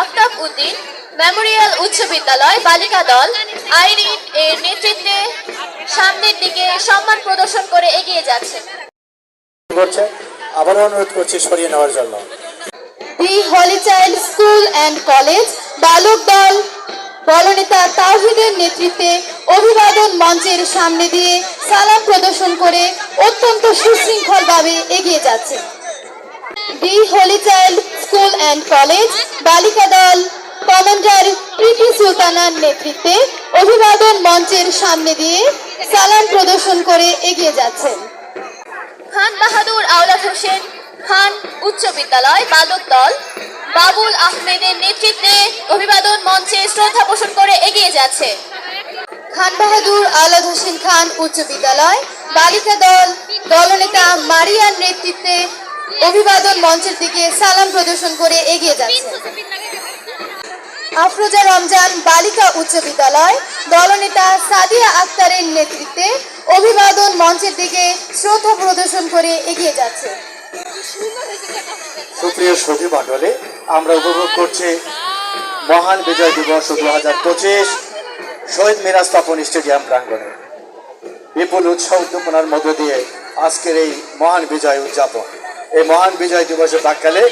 Aftab Uddin Memorial উচ্চ বিদ্যালয় বালিকা দল আইরিন এর নেতৃত্বে সামনের দিকে সম্মান প্রদর্শন করে এগিয়ে যাচ্ছে। করছে। আবারও অনুরোধ করছি সরিয়ে নেওয়ার জন্য। The holy child school and college বালক দল তাওহিদের নেতৃত্বে অভিবাদন মঞ্চের সামনে দিয়ে সালাম প্রদর্শন করে অত্যন্ত সুশৃঙ্খলভাবে এগিয়ে যাচ্ছে। The holy child school and college বালিকা দল কমান্ডার প্রীতি সুলতানার নেতৃত্বে অভিবাদন মঞ্চের সামনে দিয়ে সালাম প্রদর্শন করে এগিয়ে যাচ্ছেন। খান বাহাদুর আওলাদ হোসেন খান উচ্চ বিদ্যালয় বালক দল বাবুল আহমেদের নেতৃত্বে অভিবাদন মঞ্চে শ্রদ্ধা পোষণ করে এগিয়ে যাচ্ছে। খান বাহাদুর আলাদ হোসেন খান উচ্চ বিদ্যালয় বালিকা দল দলনেতা মারিয়ার নেতৃত্বে অভিবাদন মঞ্চের দিকে সালাম প্রদর্শন করে এগিয়ে যাচ্ছে। আফরোজা রমজান বালিকা উচ্চ বিদ্যালয়, দলনেতা সাদিয়া আক্তারের নেতৃত্বে অভিবাদন মঞ্চের দিকে শ্রদ্ধা প্রদর্শন করে এগিয়ে যাচ্ছে। সুপ্রিয় সখী মণ্ডলে, আমরা উপভোগ করছি মহান বিজয় দিবস দু হাজার পঁচিশ শহীদ মিরাজ স্থাপন স্টেডিয়াম প্রাঙ্গণে। বিপুল উৎসাহ উদ্দীপনার মধ্য দিয়ে আজকের এই মহান বিজয় উদযাপন। এই মহান বিজয় দিবসের প্রাককালে